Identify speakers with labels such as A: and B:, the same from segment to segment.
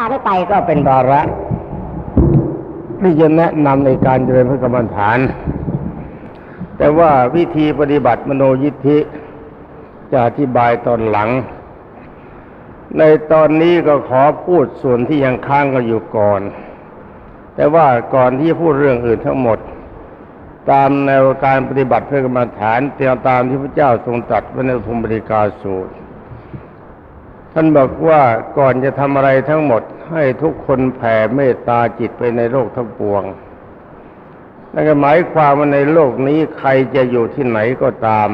A: ตามไปก็เป็นวาระที่จะแนะนำในการเจริญพระกรรมฐาน แต่ว่าวิธีปฏิบัติมโนยิทธิ จะอธิบายตอนหลัง ในตอนนี้ก็ขอพูดส่วนที่ยังค้างกันอยู่ก่อน แต่ว่าก่อนที่พูดเรื่องอื่นทั้งหมด ตามแนวการปฏิบัติเพื่อกรรมฐานเตียมตามที่พระเจ้าทรงตรัสไว้ในพรหมบริกาสูตร ท่านบอกว่าก่อนจะทำอะไรทั้งหมด ให้ทุกคนแผ่เมตตาจิตไปในโลกทั้งปวงนั่นก็หมายความว่าในโลกนี้ใครจะอยู่ที่ไหนก็ตาม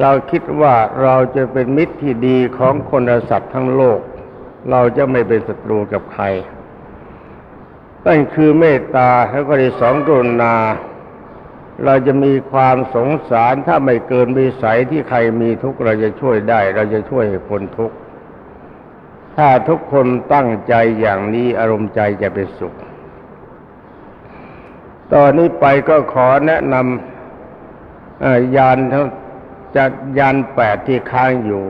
A: เราคิดว่าเราจะเป็นมิตรที่ดีของคนและสัตว์ทั้งโลก เราจะไม่เป็นศัตรูกับใครนั่นคือเมตตาแล้วก็ที่สองกรุณา เราจะมีความสงสารถ้าไม่เกินวิสัยที่ใครมีทุกข์เราจะช่วยได้ เราจะช่วยให้พ้นทุกข์ถ้าทุกคนตั้งใจอย่างนี้อารมณ์ใจจะเป็นสุข ตอนนี้ไปก็ขอแนะนำยานทั้งจัดยานแปดที่ค้างอยู่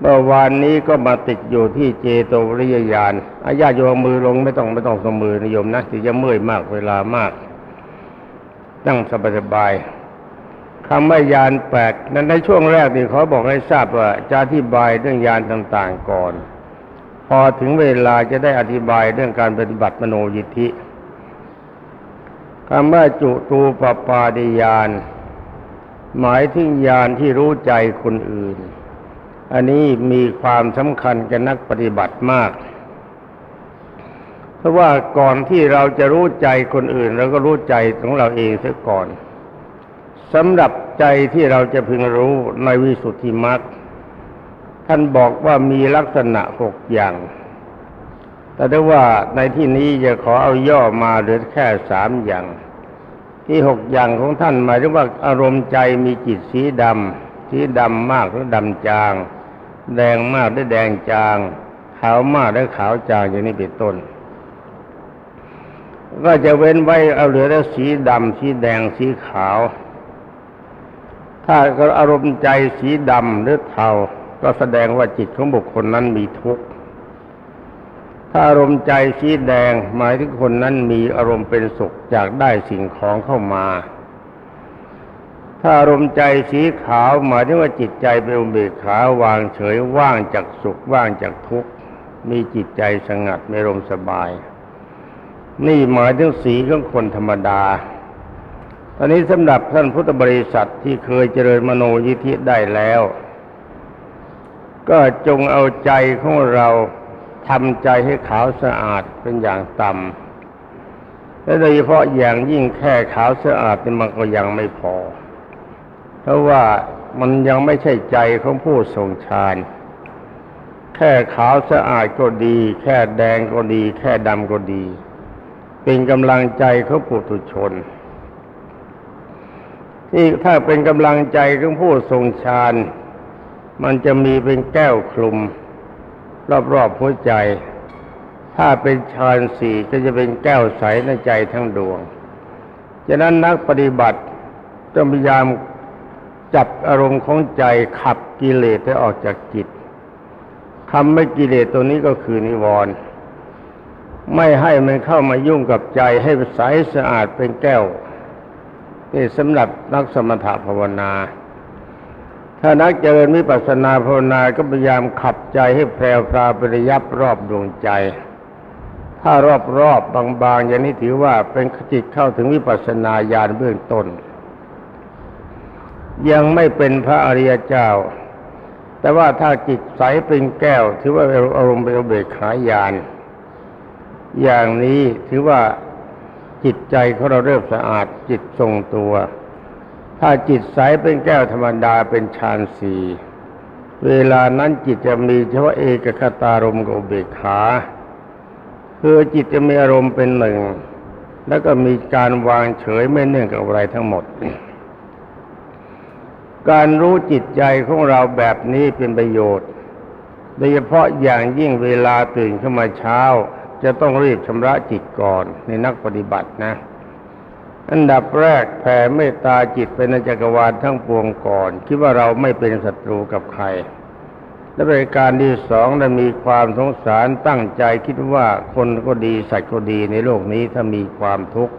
A: เมื่อวานนี้ก็มาติดอยู่ที่เจโตวริยญาณอาญาโยมมือลงไม่ต้องไม่ต้องสมือนิยมนะที่จะเมื่อยมากเวลามาก ตั้งสบายๆคำว่ายานแปดนั้นในช่วงแรกนี่เขาบอกให้ทราบว่าจะอธิบายเรื่องยานต่างๆก่อน พอถึงเวลาจะได้อธิบายเรื่องการปฏิบัติมโนยิทธิคำว่าจุตูปปาดิยาน หมายถึงญาณที่รู้ใจคนอื่น อันนี้มีความสำคัญกับนักปฏิบัติมาก เพราะว่าก่อนที่เราจะรู้ใจคนอื่นเราก็รู้ใจของเราเองเสียก่อนสำหรับใจที่เราจะพึงรู้ในวิสุทธิมรรคท่านบอกว่ามีลักษณะหกอย่าง แต่ได้ว่าในที่นี้จะขอเอาย่อมาเหลือแค่สามอย่าง ที่หกอย่างของท่านหมายถึงว่าอารมณ์ใจมีจิตสีดำสีดำมากหรือดำจาง แดงมากหรือแดงจาง ขาวมากหรือขาวจางอย่างนี้เป็นต้น ก็จะเว้นไว้เอาเหลือแต่สีดำสีแดงสีขาว ถ้าอารมณ์ใจสีดำหรือเทาก็แสดงว่าจิตของบุคคลนั้นมีทุกข์ถ้าอารมณ์ใจสีแดงหมายถึงคนนั้นมีอารมณ์เป็นสุขจากได้สิ่งของเข้ามา ถ้าอารมณ์ใจสีขาวหมายถึงว่าจิตใจเป็นอุเบกขาวางเฉยว่างจากสุขว่างจากทุกข์มีจิตใจสงัดมีอารมณ์สบาย นี่หมายถึงสีของคนธรรมดา ตอนนี้สำหรับท่านพุทธบริษัทที่เคยเจริญมโนยิธิได้แล้ว ก็จงเอาใจของเราทำใจให้ขาวสะอาดเป็นอย่างต่ำและโดยเฉพาะอย่างยิ่งแค่ขาวสะอาดนี่มันก็ยังไม่พอ เพราะว่ามันยังไม่ใช่ใจของผู้ทรงฌานแค่ขาวสะอาดก็ดี แค่แดงก็ดี แค่ดำก็ดี เป็นกำลังใจของปุถุชนที่ถ้าเป็นกำลังใจของผู้ทรงฌานมันจะมีเป็นแก้วคลุม รอบๆหัวใจ ถ้าเป็นฌานสี่ก็จะเป็นแก้วใสในใจทั้งดวงฉะนั้นนักปฏิบัติต้องพยายามจับอารมณ์ของใจขับกิเลสให้ออกจากจิตคำไม่กิเลสตัวนี้ก็คือนิวรณ์ ไม่ให้มันเข้ามายุ่งกับใจให้ใสสะอาดเป็นแก้วนี่สำหรับนักสมถภาวนา ถ้านักเจริญวิปัสสนาภาวนาก็พยายามขับใจให้แพรวพราไประยับรอบดวงใจ ถ้ารอบรอบบางๆอย่างนี้ถือว่าเป็นจิตเข้าถึงวิปัสสนาญาณเบื้องต้น ยังไม่เป็นพระอริยเจ้า แต่ว่าถ้าจิตใสเป็นแก้ว ถือว่าอารมณ์เป็นเบกขาญาณ อย่างนี้ถือว่าจิตใจของเราเริ่มสะอาดจิตทรงตัว ถ้าจิตใสเป็นแก้วธรรมดาเป็นฌานสี่เวลานั้นจิตจะมีเฉพาะเอกคตารมณ์กับเบกขาคือจิตจะมีอารมณ์เป็นหนึ่ง แล้วก็มีการวางเฉยไม่เนื่องกับอะไรทั้งหมด การรู้จิตใจของเราแบบนี้เป็นประโยชน์ โดยเฉพาะอย่างยิ่งเวลาตื่นขึ้นมาเช้า จะต้องรีบชำระจิตก่อนในนักปฏิบัตินะ อันดับแรกแผ่เมตตาจิตไปในจักรวาลทั้งปวงก่อน คิดว่าเราไม่เป็นศัตรูกับใคร และบริการที่สองได้มีความสงสารตั้งใจคิดว่าคนก็ดีสัตว์ก็ดีในโลกนี้ถ้ามีความทุกข์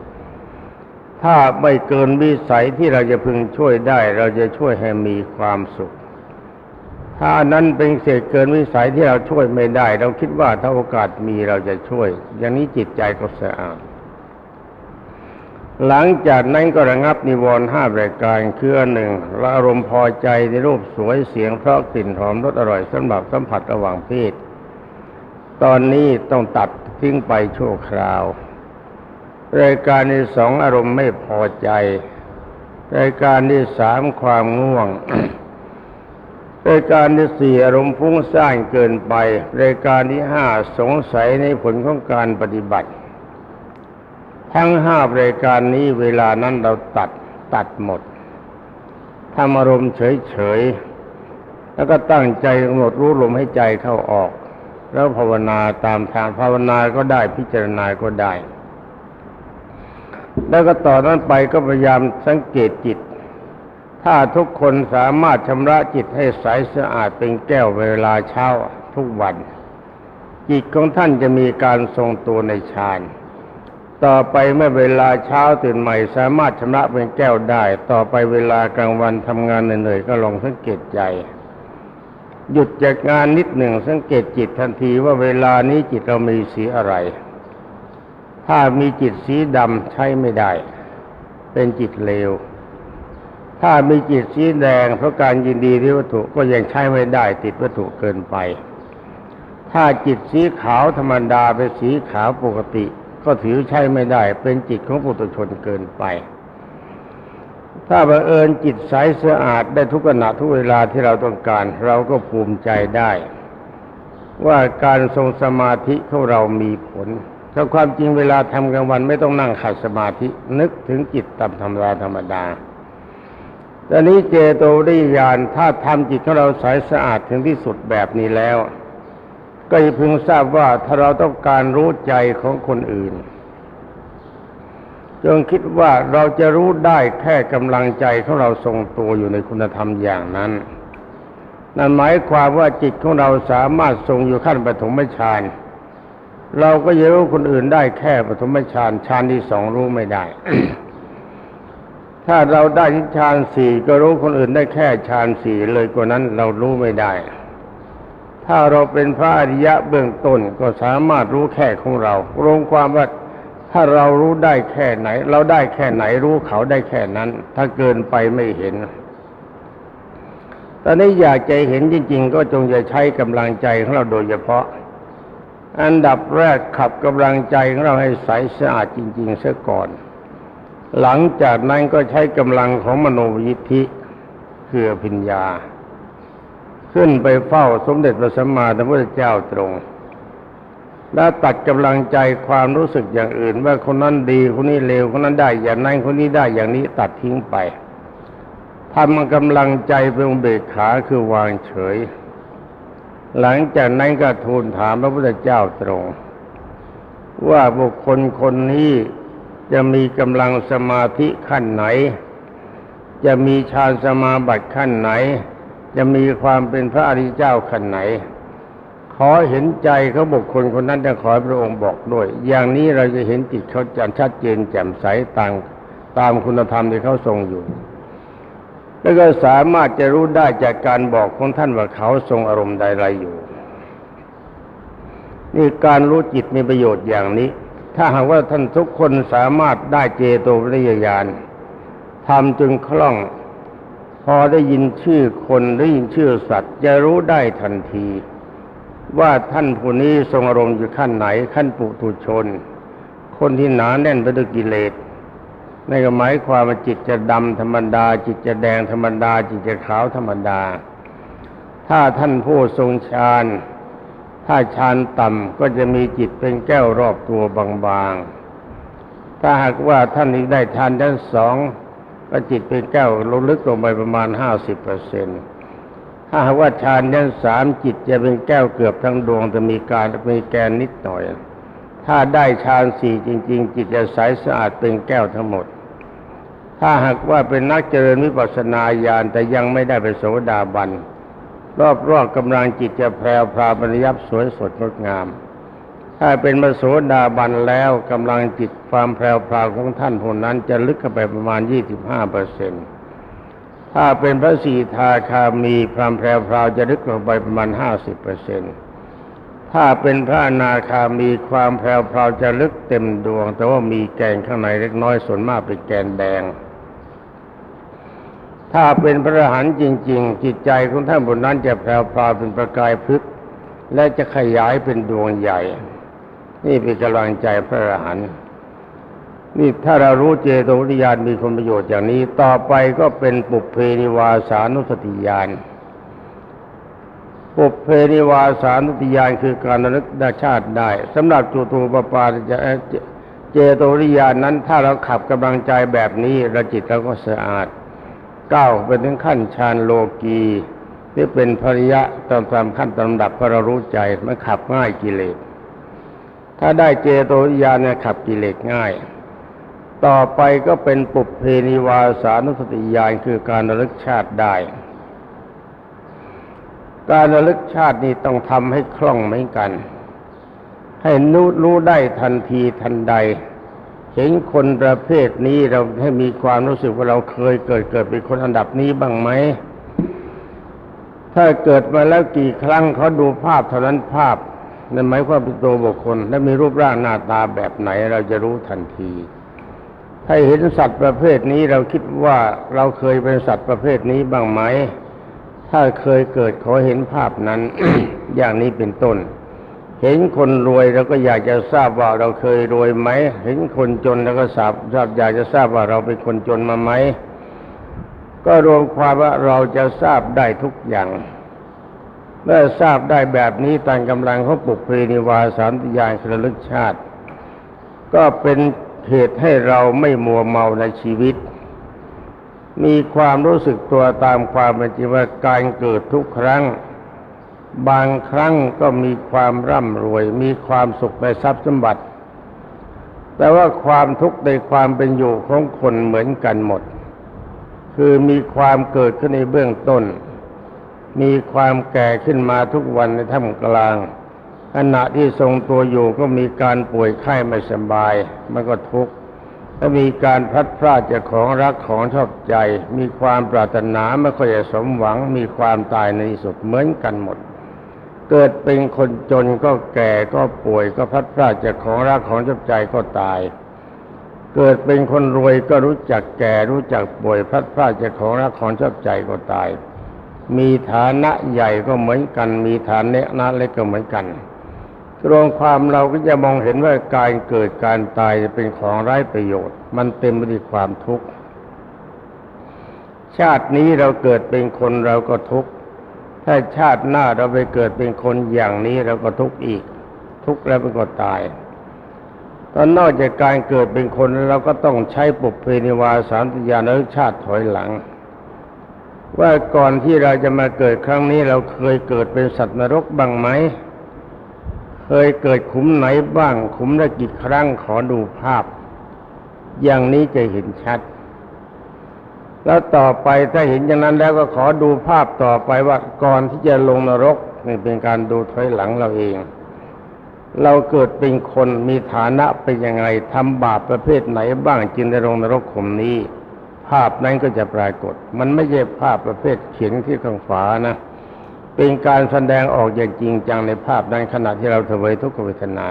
A: ถ้าไม่เกินวิสัยที่เราจะพึงช่วยได้ เราจะช่วยให้มีความสุข ถ้านั้นเป็นเศษเกินวิสัยที่เราช่วยไม่ได้ เราคิดว่าถ้าโอกาสมีเราจะช่วย อย่างนี้จิตใจก็สะอาดหลังจากนั้นก็ระงับนิวรณ์ห้ารายการคืออันหนึ่งละอารมณ์พอใจในรูปสวยเสียงเพราะกลิ่นหอมรสอร่อยสำหรับสัมผัสระหว่างเพศตอนนี้ต้องตัดทิ้งไปชั่วคราว รายการที่สองอารมณ์ไม่พอใจ รายการที่สามความง่วง รายการที่สี่อารมณ์ฟุ้งซ่านเกินไป รายการที่ห้าสงสัยในผลของการปฏิบัติ ทั้งห้ารายการนี้เวลานั้นเราตัดตัดหมดทำอารมณ์เฉยๆ แล้วก็ตั้งใจกำหนดรู้ลมให้ใจเข้าออก แล้วภาวนาตามทางภาวนาก็ได้พิจารณาก็ได้ แล้วก็ต่อนนั้นไปก็พยายามสังเกตจิต ถ้าทุกคนสามารถชำระจิตให้ใสสะอาดเป็นแก้วเวลาเช้าทุกวัน จิตของท่านจะมีการทรงตัวในฌานต่อไปเมื่อเวลาเช้าตื่นใหม่ สามารถชำระเป็นแก้วได้ ต่อไปเวลากลางวันทำงานเหนื่อยๆก็ลองสังเกตใจหยุดจากงานนิดหนึ่งสังเกตจิตทันทีว่าเวลานี้จิตเรามีสีอะไร ถ้ามีจิตสีดำใช้ไม่ได้ เป็นจิตเลว ถ้ามีจิตสีแดงเพราะการยินดีที่วัตถุก็ยังใช้ไม่ได้ติดวัตถุเกินไป ถ้าจิตสีขาวธรรมดาเป็นสีขาวปกติ ก็ถือใช้ไม่ได้ เป็นจิตของปุถุชนเกินไป ถ้าบังเอิญจิตใสสะอาดได้ทุกขณะทุกเวลาที่เราต้องการ เราก็ภูมิใจได้ ว่าการทรงสมาธิของเรามีผลถ้าความจริงเวลาทำกลางวันไม่ต้องนั่งขัดสมาธินึกถึงจิตตามธรรมดาธรรมดา ตอนนี้เจโตวิญญาณถ้าทำจิตของเราใสสะอาดถึงที่สุดแบบนี้แล้ว ก็จะพึงทราบว่าถ้าเราต้องการรู้ใจของคนอื่น จงคิดว่าเราจะรู้ได้แค่กำลังใจของเราทรงตัวอยู่ในคุณธรรมอย่างนั้นนั่นหมายความว่าจิตของเราสามารถทรงอยู่ขั้นปฐมฌานเราก็จะรู้คนอื่นได้แค่ปฐมฌานฌานที่สองรู้ไม่ได้ ถ้าเราได้ที่ฌานสี่ก็รู้คนอื่นได้แค่ฌานสี่เลยกว่านั้นเรารู้ไม่ได้ ถ้าเราเป็นพระอริยะเบื้องต้นก็สามารถรู้แค่ของเรารวมความว่าถ้าเรารู้ได้แค่ไหน เราได้แค่ไหนรู้เขาได้แค่นั้น ถ้าเกินไปไม่เห็น ตอนนี้อยากใจเห็นจริง ๆ ก็จงจะใช้กำลังใจของเราโดยเฉพาะ อันดับแรกขับกำลังใจของเราให้ใสสะอาดจริง ๆเสียก่อน หลังจากนั้นก็ใช้กำลังของมโนยิทธิคืออภิญญา ขึ้นไปเฝ้าสมเด็จพระสัมมาสัมพุทธเจ้าตรง และตัดกำลังใจความรู้สึกอย่างอื่น ว่าคนนั้นดีคนนี้เลวคนนั้นได้อย่างนั้นคนนี้ได้อย่างนี้ตัดทิ้งไปทำกำลังใจเป็นเบกขาคือวางเฉย หลังจากนั้นก็ทูลถามพระพุทธเจ้าตรง ว่าบุคคลคนนี้ จะมีกำลังสมาธิขั้นไหน จะมีฌานสมาบัติขั้นไหน จะมีความเป็นพระอริยเจ้าขั้นไหน ขอเห็นใจเขาบุคคลคนนั้นจะขอพระองค์บอกด้วย อย่างนี้เราจะเห็นจิตเขาจันชัดเจนแจ่มใสตามตามคุณธรรมที่เขาทรงอยู่ แล้วก็สามารถจะรู้ได้จากการบอกของท่านว่าเขาทรงอารมณ์ใดๆอยู่นี่การรู้จิตมีประโยชน์อย่างนี้ ถ้าหากว่าท่านทุกคนสามารถได้เจโตวิญญาณทำจนคล่อง พอได้ยินชื่อคนได้ยินชื่อสัตว์ จะรู้ได้ทันที ว่าท่านผู้นี้ทรงอารมณ์อยู่ขั้นไหนขั้นปุถุชน คนที่หนาแน่นไปด้วยกิเลสในนก็หมายความว่าจิตจะดำธรรมดา จิตจะแดงธรรมดา จิตจะขาวธรรมดา ถ้าท่านผู้ทรงฌาน ถ้าฌานต่ำก็จะมีจิตเป็นแก้วรอบตัวบางๆ ถ้าหากว่าท่านนี้ได้ฌานชั้นสองก็จิตเป็นแก้วลงลึกลงไปประมาณห้าสิบเปอร์เซ็นต์ถ้าหากว่าฌานชั้นสามจิตจะเป็นแก้วเกือบทั้งดวงจะมีการมีแกนนิดหน่อย ถ้าได้ฌานสี่จริง ๆ จิตจะใสสะอาดเป็นแก้วทั้งหมด ถ้าหากว่าเป็นนักเจริญวิปัสสนาญาณแต่ยังไม่ได้เป็นโสดาบัน รอบๆกำลังจิตจะแพรวพราวบริยับสวยสดงดงาม ถ้าเป็นมโสดาบันแล้วกำลังจิตความแพรวพราวของท่านผู้นั้นจะลึกเข้าไปประมาณ 25เปอร์เซ็นต์ถ้าเป็นพระสีทาคามีความแพรวพราวจะลึกลงไปประมาณ 50เปอร์เซ็นต์ถ้าเป็นพระอนาคามีความแพรวพราวจะลึกเต็มดวง แต่ว่ามีแกนข้างในเล็กน้อยส่วนมากเป็นแกนแดง ถ้าเป็นพระอรหันต์จริง ๆ จิตใจของท่านบนนั้นจะแพรวพราเป็นประกายพลึกและจะขยายเป็นดวงใหญ่ นี่เป็นกำลังใจพระอรหันต์นี่ถ้าเรารู้เจโตวิญญาณมีคุณประโยชน์อย่างนี้ ต่อไปก็เป็นปุเพนิวาสานุสติญาณปุเพนิวาสานุสติญาณคือการระลึกด้ชาติได้สำหรับจุตูปปาจะเจโตวิญญาณนั้น ถ้าเราขับกำลังใจแบบนี้เราจิตเราก็สะอาด ก้าวไปถึงขั้นฌานโลกีที่เป็นภริยะตามตามขั้นตามลำดับพราะรู้ใจมันขับง่ายกิเลส ถ้าได้เจโตวิญญาณเนี่ยขับกิเลสง่าย ต่อไปก็เป็นปุเพนิวาสานุสติญาณคือการระลึกชาติได้ การระลึกชาตินี่ต้องทำให้คล่องเหมือนกัน ให้รู้รู้ได้ทันทีทันใด เห็นคนประเภทนี้เราให้มีความรู้สึกว่าเราเคยเกิดเกิดเป็นคนอันดับนี้บ้างไหม ถ้าเกิดมาแล้วกี่ครั้งเขาดูภาพเท่านั้นภาพนั่นหมายความเป็นตัวบุคคล และมีรูปร่างหน้าตาแบบไหนเราจะรู้ทันที ถ้าเห็นสัตว์ประเภทนี้เราคิดว่าเราเคยเป็นสัตว์ประเภทนี้บ้างไหม ถ้าเคยเกิดขอเห็นภาพนั้น อย่างนี้เป็นต้น เห็นคนรวยเราก็อยากจะทราบว่าเราเคยรวยไหม เห็นคนจนเราก็ทราบทราบอยากจะทราบว่าเราเป็นคนจนมาไหม ก็รวมความว่าเราจะทราบได้ทุกอย่าง เมื่อทราบได้แบบนี้ตามกำลังของปุเพนิวาสานติญาณคระลึกชาติ ก็เป็นเหตุให้เราไม่มัวเมาในชีวิต มีความรู้สึกตัวตามความเป็นจริงว่าการเกิดทุกครั้ง บางครั้งก็มีความร่ำรวย มีความสุขในทรัพย์สมบัติ แต่ว่าความทุกข์ในความเป็นอยู่ของคนเหมือนกันหมด คือมีความเกิดขึ้นในเบื้องต้น มีความแก่ขึ้นมาทุกวันในท่ามกลางขณะที่ทรงตัวอยู่ก็มีการป่วยไข้ไม่สบาย มันก็ทุกข์และมีการพัดพรากจากของรักของชอบใจ มีความปรารถนาไม่ค่อยจะสมหวัง มีความตายในที่สุดเหมือนกันหมด เกิดเป็นคนจนก็แก่ก็ป่วยก็พัดพรากจากของรักของชอบใจก็ตาย เกิดเป็นคนรวยก็รู้จักแก่รู้จักป่วยพัดพรากจากของรักของชอบใจก็ตาย มีฐานะใหญ่ก็เหมือนกัน มีฐานะเล็กก็เหมือนกันรวมความเราก็จะมองเห็นว่าการเกิดการตายจะเป็นของไร้ประโยชน์ มันเต็มไปด้วยความทุกข์ ชาตินี้เราเกิดเป็นคนเราก็ทุกข์ ถ้าชาติหน้าเราไปเกิดเป็นคนอย่างนี้เราก็ทุกข์อีก ทุกข์แล้วมันก็ตายตอนนอกจากการเกิดเป็นคนเราก็ต้องใช้ปุเพนิวาสานติญาณชาติถอยหลัง ว่าก่อนที่เราจะมาเกิดครั้งนี้เราเคยเกิดเป็นสัตว์นรกบ้างไหม เคยเกิดขุมไหนบ้าง ขุมละกี่ครั้งขอดูภาพ อย่างนี้จะเห็นชัด แล้วต่อไปถ้าเห็นอย่างนั้นแล้วก็ขอดูภาพต่อไปว่าก่อนที่จะลงนรกนี่เป็นการดูถอยหลังเราเอง เราเกิดเป็นคนมีฐานะเป็นยังไงทำบาปประเภทไหนบ้างจึงได้ลงนรกขมนี้ ภาพนั้นก็จะปรากฏ มันไม่ใช่ภาพประเภทเขียนที่ข้างฝานะ เป็นการแสดงออกอย่างจริงจังในภาพนั้นขณะที่เราเสวยทุกขเวทนา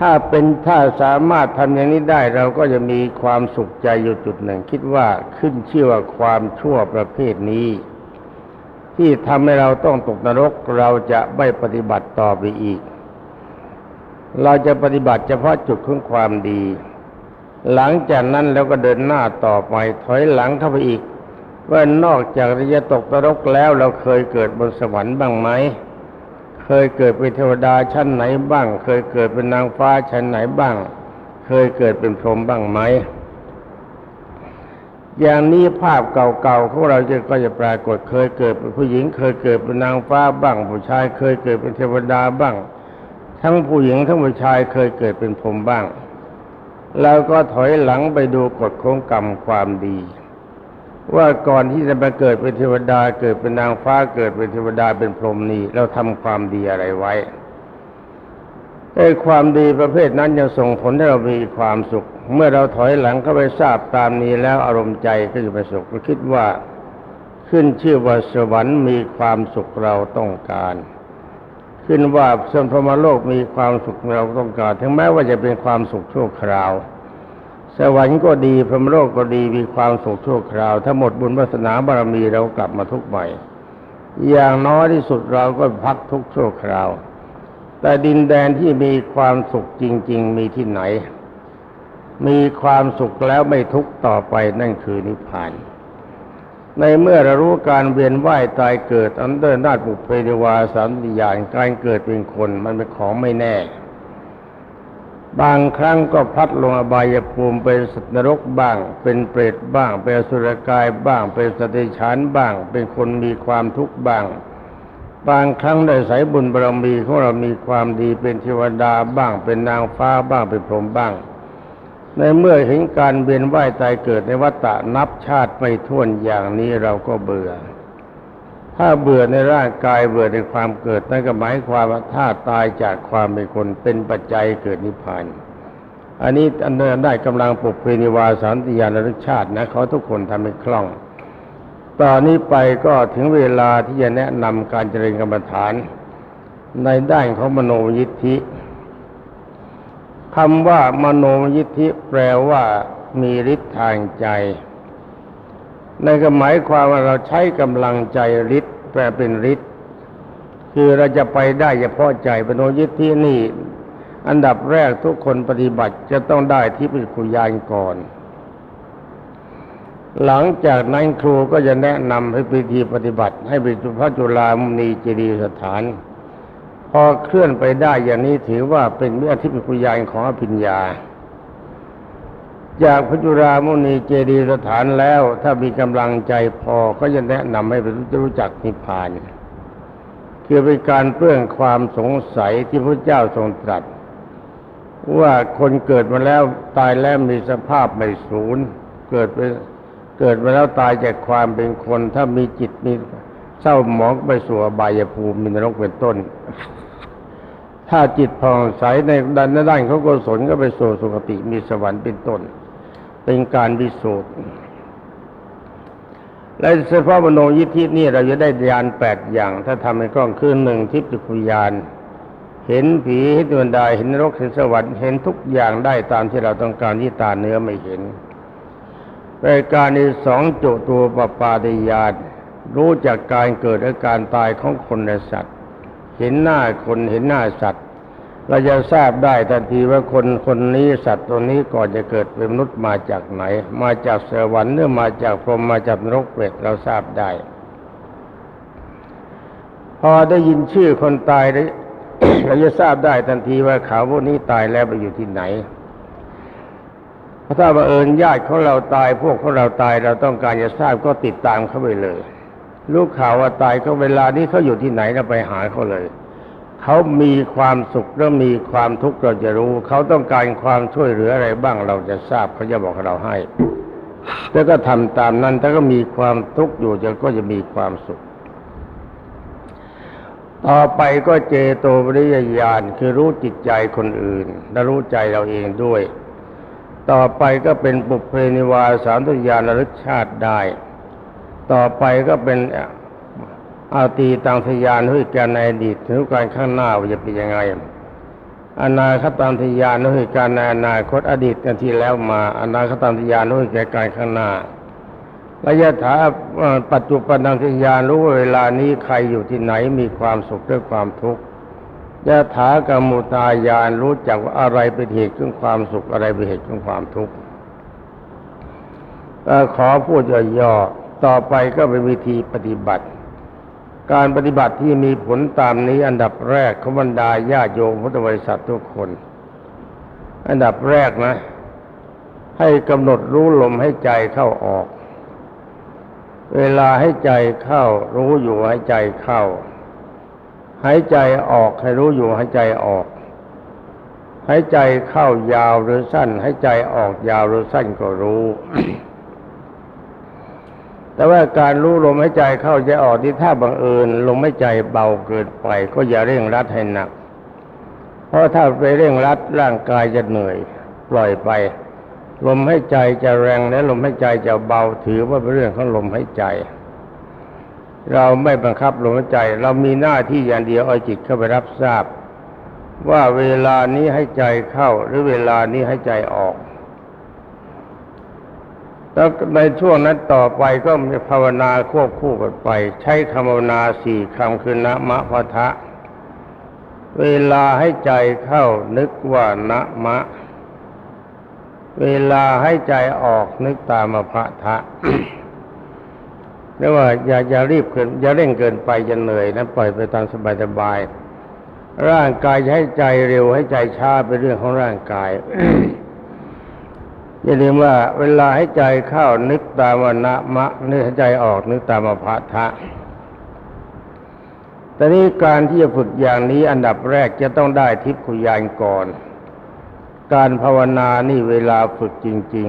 A: ถ้าเป็นถ้าสามารถทำอย่างนี้ได้เราก็จะมีความสุขใจอยู่จุดหนึ่ง คิดว่าขึ้นชื่อว่าความชั่วประเภทนี้ ที่ทำให้เราต้องตกนรกเราจะไม่ปฏิบัติต่อไปอีก เราจะปฏิบัติเฉพาะจุดของความดี หลังจากนั้นเราก็เดินหน้าต่อไปถอยหลังเข้าไปอีกว่านอกจากจะตกนรกแล้วเราเคยเกิดบนสวรรค์บ้างไหม เคยเกิดเป็นเทวดาชั้นไหนบ้าง เคยเกิดเป็นนางฟ้าชั้นไหนบ้าง เคยเกิดเป็นพรหมบ้างไหม อย่างนี้ภาพเก่าๆของเราจะก็จะปรากฏ เคยเกิดเป็นผู้หญิง เคยเกิดเป็นนางฟ้าบ้าง ผู้ชายเคยเกิดเป็นเทวดาบ้าง ทั้งผู้หญิงทั้งผู้ชายเคยเกิดเป็นพรหมบ้าง แล้วก็ถอยหลังไปดูกฎของกรรมความดี ว่าก่อนที่จะมาเกิดเป็นเทวดาเกิดเป็นนางฟ้าเกิดเป็นเทวดาเป็นพรหมนี้เราทำความดีอะไรไว้ไอ้ความดีประเภทนั้นจะส่งผลให้เรามีความสุข เมื่อเราถอยหลังเข้าไปทราบตามนี้แล้วอารมณ์ใจก็จะไปสุขก็คิดว่าขึ้นชื่อว่าสวรรค์มีความสุขเราต้องการ ขึ้นว่าส่วนพรหมโลกมีความสุขเราต้องการ ถึงแม้ว่าจะเป็นความสุขชั่วคราว สวรรค์ก็ดีพรหมโลกก็ดีมีความสุขชั่วคราว ถ้าหมดบุญวาสนาบารมีเรากลับมาทุกข์ใหม่ อย่างน้อยที่สุดเราก็พักทุกข์ชั่วคราว แต่ดินแดนที่มีความสุขจริง ๆ มีที่ไหน มีความสุขแล้วไม่ทุกต่อไปนั่นคือนิพพาน ในเมื่อเรารู้การเวียนว่ายตายเกิดอันเดอร์นาฏบุพเพเดวาสามวิญญาณการเกิดเป็นคนมันเป็นของไม่แน่ บางครั้งก็พลัดลงอบายภูมิเป็นสัตว์นรกบ้าง เป็นเปรตบ้าง เป็นสุรกายบ้าง เป็นสติฉานบ้าง เป็นคนมีความทุกข์บ้าง บางครั้งได้สายบุญบารมีของเรามีความดีเป็นเทวดาบ้าง เป็นนางฟ้าบ้างเป็นพรหมบ้าง ในเมื่อเห็นการเวียนว่ายตายเกิดในวัฏฏะนับชาติไม่ท้วนอย่างนี้เราก็เบื่อ ถ้าเบื่อในร่างกายเบื่อในความเกิดนั่นก็หมายความว่าถ้าตายจากความเป็นคนเป็นปัจจัยเกิดนิพพานอันนี้อันนั้นได้กำลังปลุกเพนิวาสานติยานรกชาตินะเขาทุกคนทำให้คล่อง ตอนนี้ไปก็ถึงเวลาที่จะแนะนำการเจริญกรรมฐาน ในด้านของมโนยิทธิคำว่ามโนยิทธิแปลว่ามีฤทธิ์ทางใจ นั่นก็หมายความว่าเราใช้กำลังใจฤทธิ์แปลเป็นฤทธิ์คือเราจะไปได้เฉพาะใจมโนยิทธินี่ อันดับแรกทุกคนปฏิบัติจะต้องได้ที่ปิคุยานก่อน หลังจากนั้นครูก็จะแนะนำให้พิธีปฏิบัติ ให้ไปจุพระจุฬามณีเจดียสถาน พอเคลื่อนไปได้อย่างนี้ถือว่าเป็นวิอธิปิคุยานของอภิญญา จากพระจุฬามณีเจดีสถานแล้ว ถ้ามีกำลังใจพอก็จะแนะนำให้ไปรู้จักนิพพานคือเป็นการเปลื้องความสงสัยที่พระเจ้าทรงตรัส ว่าคนเกิดมาแล้วตายแล้วมีสภาพไม่สูญเกิดไปเกิดมาแล้วตายจากความเป็นคน ถ้ามีจิตมีเศร้าหมองไปสู่บายภูมิมีนรกเป็นต้น ถ้าจิตผ่องใสในด้านด้านของกุศลก็ไปสู่สุคติมีสวรรค์เป็นต้น เป็นการวิสูจน์และเฉพาะมโนยิทธินี่เราจะได้ญาณแปดอย่าง ถ้าทำให้กล้องคือหนึ่งทิพย์ปุญาณเห็นผีเห็นดวงดาวเห็นนรกเห็นสวรรค์เห็นทุกอย่างได้ตามที่เราต้องการที่ตาเนื้อไม่เห็นรายการที่สองจุตัวปปาติญาณรู้จากการเกิดและการตายของคนและสัตว์ เห็นหน้าคนเห็นหน้าสัตว์ เราจะทราบได้ทันทีว่าคนคนนี้สัตว์ตัวนี้ก่อนจะเกิดเป็นมนุษย์มาจากไหน มาจากสวรรค์หรือมาจากพรหมมาจากนรกเปรตเราทราบได้ พอได้ยินชื่อคนตายเราจะทราบได้ทันทีว่าเขาพวกนี้ตายแล้วไปอยู่ที่ไหนเพราะถ้าบังเอิญญาติของเราตาย พวกของเราตายเราต้องการจะทราบก็ติดตามเขาไปเลยรู้ข่าวว่าตายเขาเวลานี้เขาอยู่ที่ไหนเราไปหาเขาเลย เขามีความสุขหรือมีความทุกข์เราจะรู้ เขาต้องการความช่วยเหลืออะไรบ้างเราจะทราบเขาจะบอกเราให้ แล้วก็ทำตามนั้นถ้าก็มีความทุกข์อยู่จะก็จะมีความสุข ต่อไปก็เจโตปริยญาณคือรู้จิตใจคนอื่น และรู้ใจเราเองด้วย ต่อไปก็เป็นปุเพนิวาสามตุญาณระลึกชาติได้ ต่อไปก็เป็น อาตีตังทยานด้วยการในอดีตถึงการข้างหน้าว่าจะเป็นยังไงอนาคตังทยานด้วยการในอนาคตอดีตกันที่แล้วมา อนาคตังทยานด้วยแก่การข้างหน้าระยะถาปัจจุบันังทยานรู้ว่าเวลานี้ใครอยู่ที่ไหนมีความสุขหรือความทุกข์ยะถากรรมุตายานรู้จักว่าอะไรเป็นเหตุของความสุขอะไรเป็นเหตุของความทุกข์ขอพูดย่อๆต่อไปก็เป็นวิธีปฏิบัติ การปฏิบัติที่มีผลตามนี้อันดับแรกขบรรดาญาโยมพุทธบริษัททุกคน อันดับแรกนะ ให้กำหนดรู้ลมให้ใจเข้าออก เวลาให้ใจเข้า รู้อยู่ให้ใจเข้า หายใจออกให้รู้อยู่ใหายใจออก หายใจเข้ายาวหรือสั้น ใหายใจออกยาวหรือสั้นก็รู้ แต่ว่าการรู้ลมหายใจเข้าใจออกที่ถ้าบังเอิญลมหายใจเบาเกินไป ก็อย่าเร่งรัดให้หนัก เพราะถ้าไปเร่งรัดร่างกายจะเหนื่อยปล่อยไป ลมหายใจจะแรงและลมหายใจจะเบาถือว่าเป็นเรื่องของลมหายใจ เราไม่บังคับลมหายใจ เรามีหน้าที่อย่างเดียวเอาจิตเข้าไปรับทราบ ว่าเวลานี้ให้ใจเข้าหรือเวลานี้ให้ใจออก แล้วในช่วงนั้นต่อไปก็มีภาวนาควบคู่กันไป ใช้คำภาวนาสี่คำคือนะมะพะทะ เวลาให้ใจเข้านึกว่านะมะ เวลาให้ใจออกนึกตามมะพะทะเรียกว่าอย่าอย่ารีบเกินอย่าเร่งเกินไปจะเหนื่อยนะปล่อยไปตามสบายๆร่างกายให้ใจเร็วให้ใจช้าเป็นเรื่องของร่างกาย อย่าลืมว่าเวลาให้ใจเข้านึกตามวนะมะนึกใจออกนึกตามอภะทะแต่นี้การที่จะฝึกอย่างนี้อันดับแรกจะต้องได้ทิพย์คุยานก่อน การภาวนานี่เวลาฝึกจริง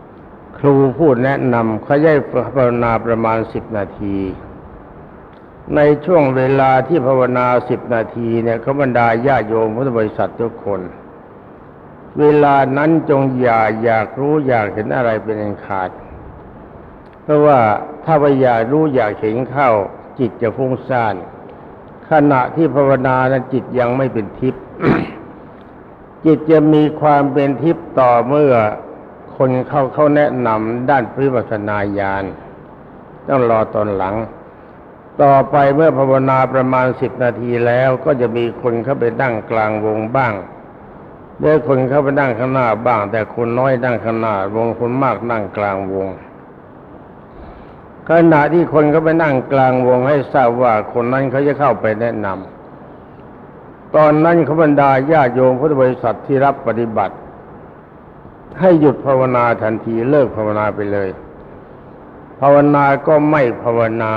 A: ๆ ครูพูดแนะนำเขาให้ภาวนาประมาณสิบนาที ในช่วงเวลาที่ภาวนาสิบนาทีเนี่ยเขาบรรดาญาติโยมพุทธบริษัททุกคน เวลานั้นจงอย่าอยากรู้อยากเห็นอะไรเป็นอันขาด เพราะว่าถ้าไปอยากรู้อยากเห็นเข้า จิตจะฟุ้งซ่าน ขณะที่ภาวนานั้นจิตยังไม่เป็นทิพย์จิตจะมีความเป็นทิพย์ต่อเมื่อคนเข้าเขาแนะนำด้านวิปัสสนาญาณต้องรอตอนหลัง ต่อไปเมื่อภาวนาประมาณสิบนาทีแล้วก็จะมีคนเข้าไปนั่งกลางวงบ้าง เมื่อคนเข้าไปนั่งข้างหน้าบ้าง แต่คนน้อยนั่งข้างหน้าวงคนมากนั่งกลางวงขณะที่คนเขาไปนั่งกลางวงให้ทราบว่าคนนั้นเขาจะเข้าไปแนะนำตอนนั้นขบรรดาญาโยมพุทธบริษัทที่รับปฏิบัติ ให้หยุดภาวนาทันทีเลิกภาวนาไปเลย ภาวนาก็ไม่ภาวนา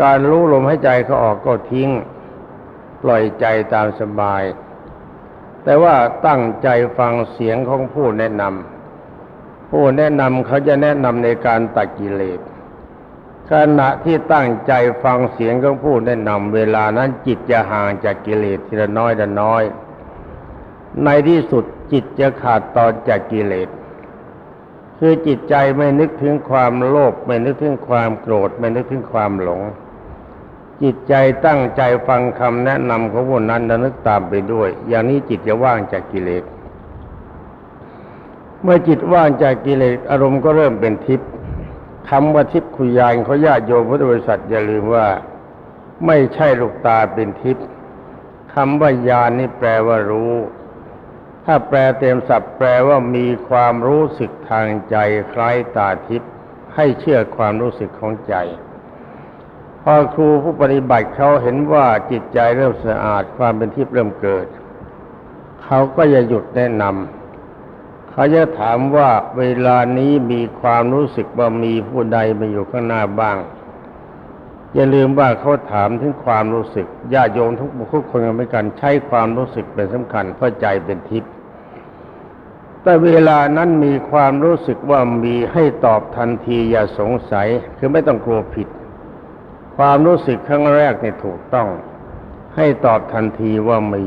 A: การรู้ลมให้ใจเขาออกก็ทิ้ง ปล่อยใจตามสบาย แต่ว่าตั้งใจฟังเสียงของผู้แนะนำผู้แนะนำเขาจะแนะนำในการตัดกิเลสขณะที่ตั้งใจฟังเสียงของผู้แนะนำเวลานั้นจิตจะห่างจากกิเลสทีละน้อยละน้อย ในที่สุดจิตจะขาดตอนจากกิเลส คือจิตใจไม่นึกถึงความโลภไม่นึกถึงความโกรธ ไม่นึกถึงความหลง จิตใจตั้งใจฟังคำแนะนำของผู้นั้นและนึกตามไปด้วย อย่างนี้จิตจะว่างจากกิเลส เมื่อจิตว่างจากกิเลสอารมณ์ก็เริ่มเป็นทิพย์คำว่าทิพย์คุยานเขาญาติโยมพุทธบริษัทอย่าลืมว่า ไม่ใช่ลูกตาเป็นทิพย์คำว่าญาณนี่แปลว่ารู้ ถ้าแปลเต็มศัพท์แปลว่ามีความรู้สึกทางใจคล้ายตาทิพย์ให้เชื่อความรู้สึกของใจ พอครูผู้ปฏิบัติเขาเห็นว่าจิตใจเริ่มสะอาดความเป็นทิพย์เริ่มเกิด เขาก็จะหยุดแนะนำเขาจะถามว่าเวลานี้มีความรู้สึกว่ามีผู้ใดมาอยู่ข้างหน้าบ้าง อย่าลืมว่าเขาถามถึงความรู้สึกญาติโยมทุกบุคคลเหมือนกันใช้ความรู้สึกเป็นสำคัญเพราะใจเป็นทิพย์แต่เวลานั้นมีความรู้สึกว่ามีให้ตอบทันทีอย่าสงสัยคือไม่ต้องกลัวผิด ความรู้สึกครั้งแรกนี่ถูกต้อง ให้ตอบทันทีว่ามี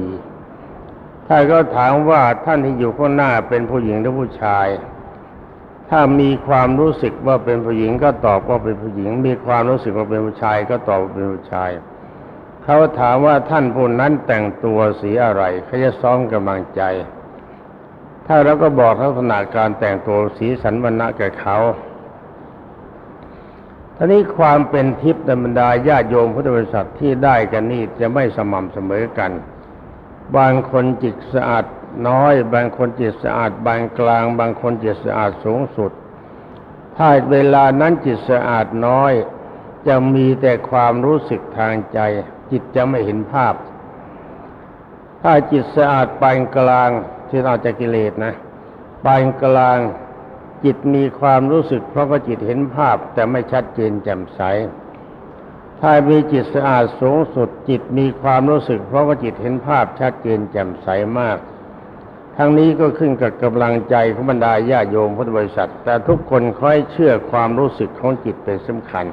A: ถ้าก็ถามว่าท่านที่อยู่ข้างหน้าเป็นผู้หญิงหรือผู้ชาย ถ้ามีความรู้สึกว่าเป็นผู้หญิงก็ตอบว่าเป็นผู้หญิง มีความรู้สึกว่าเป็นผู้ชาย ก็ตอบว่าเป็นผู้ชาย เขาถามว่าท่านผู้นั้นแต่งตัวสีอะไรเขาจะซ้อมกำลังใจ ถ้าเราก็บอกลักษณะการแต่งตัวสีสันวรรณะแก่เขา ท่านี้ความเป็นทิพย์ในบรรดาญาโยมพุทธบริษัทที่ได้กันนี่จะไม่สม่ำเสมอกัน บางคนจิตสะอาดน้อย บางคนจิตสะอาดบางกลาง บางคนจิตสะอาดสูงสุด ถ้าเวลานั้นจิตสะอาดน้อย จะมีแต่ความรู้สึกทางใจ จิตจะไม่เห็นภาพ ถ้าจิตสะอาดปานกลางที่เราจะกิเลสนะปานกลาง จิตมีความรู้สึกเพราะว่าจิตเห็นภาพแต่ไม่ชัดเจนแจ่มใส ถ้ามีจิตสะอาดสูงสุดจิตมีความรู้สึก เพราะว่าจิตเห็นภาพชัดเจนแจ่มใสมาก ทั้งนี้ก็ขึ้นกับกำลังใจของบรรดาญาโยมพุทธบริษัท แต่ทุกคนค่อยเชื่อความรู้สึกของจิตเป็นสำคัญ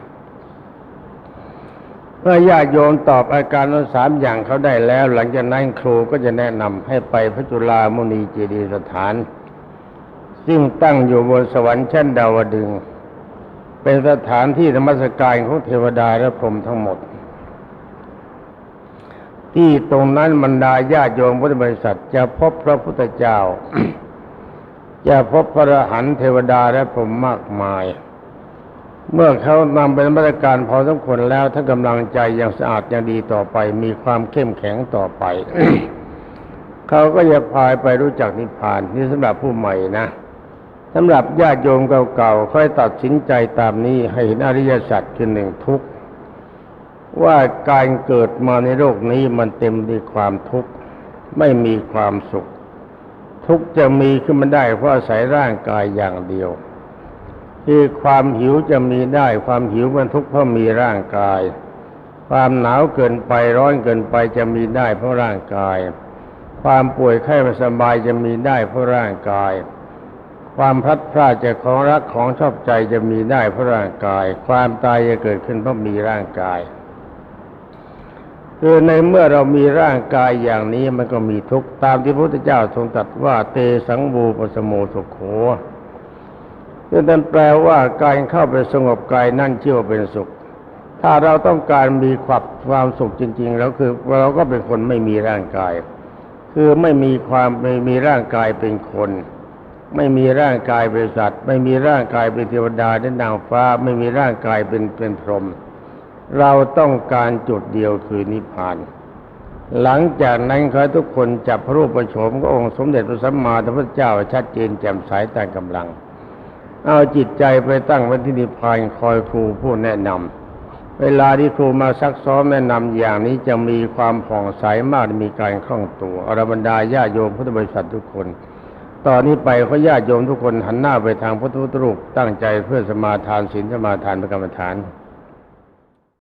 A: เมื่อญาติโยมตอบอาการทั้งสามอย่างเขาได้แล้ว หลังจากนั้นครูก็จะแนะนำให้ไปพระจุลามุนีเจดียสถาน ซึ่งตั้งอยู่บนสวรรค์ชั้นดาวดึง เป็นสถานที่ธรรมสการของเทวดาและพรหมทั้งหมด ที่ตรงนั้นบรรดาญาโยมพุทธบริษัท จะพบพระพุทธเจ้า จะพบพระหันเทวดาและพรหมมากมาย เมื่อเขานำเป็นมาตรการพอสมควรแล้วถ้ากำลังใจยังสะอาดยังดีต่อไป มีความเข้มแข็งต่อไป เขาก็จะพายไปรู้จักนิพพานนี่สำหรับผู้ใหม่นะ สำหรับญาติโยมเก่าๆค่อยตัดสินใจตามนี้ให้เห็นอริยสัจคือหนึ่งทุกข์ว่าการเกิดมาในโลกนี้มันเต็มด้วยความทุกข์ไม่มีความสุข ทุกข์จะมีขึ้นมาได้เพราะอาศัยร่างกายอย่างเดียวคือความหิวจะมีได้ ความหิวมันทุกข์เพราะมีร่างกาย ความหนาวเกินไปร้อนเกินไปจะมีได้เพราะร่างกาย ความป่วยไข้ไม่สบายจะมีได้เพราะร่างกาย ความพลัดพรากจากของรักของชอบใจจะมีได้เพราะร่างกาย ความตายจะเกิดขึ้นเพราะมีร่างกาย คือในเมื่อเรามีร่างกายอย่างนี้มันก็มีทุกข์ตามที่พระพุทธเจ้าทรงตรัสว่าเตสังบูปสโมสุขโขคือนั่นแปลว่าการเข้าไปสงบกายนั่นเชื่อว่าเป็นสุข ถ้าเราต้องการมีความความสุขจริงๆแล้วคือเราก็เป็นคนไม่มีร่างกาย คือไม่มีความไม่มีร่างกายเป็นคน ไม่มีร่างกายเป็นสัตว์ ไม่มีร่างกายเป็นเทวดาและนางฟ้า ไม่มีร่างกายเป็นเป็นพรหมเราต้องการจุดเดียวคือนิพพาน หลังจากนั้นขอให้ทุกคนจับพระรูปประโฉมขององค์สมเด็จพระสัมมาสัมพุทธเจ้าชัดเจนแจ่มใสตามกำลัง เอาจิตใจไปตั้งไว้ที่นิพพานคอยครูผู้แนะนำเวลาที่ครูมาซักซ้อมแนะนำอย่างนี้จะมีความผ่องใสมากมีการคล่องตัวอรบรรดาญาโยมพุทธบริษัททุกคน ตอนนี้ไปขอญาติโยมทุกคนหันหน้าไปทางพระพุทธรูปตั้งใจเพื่อสมาทานศีลสมาทานประกรรมฐาน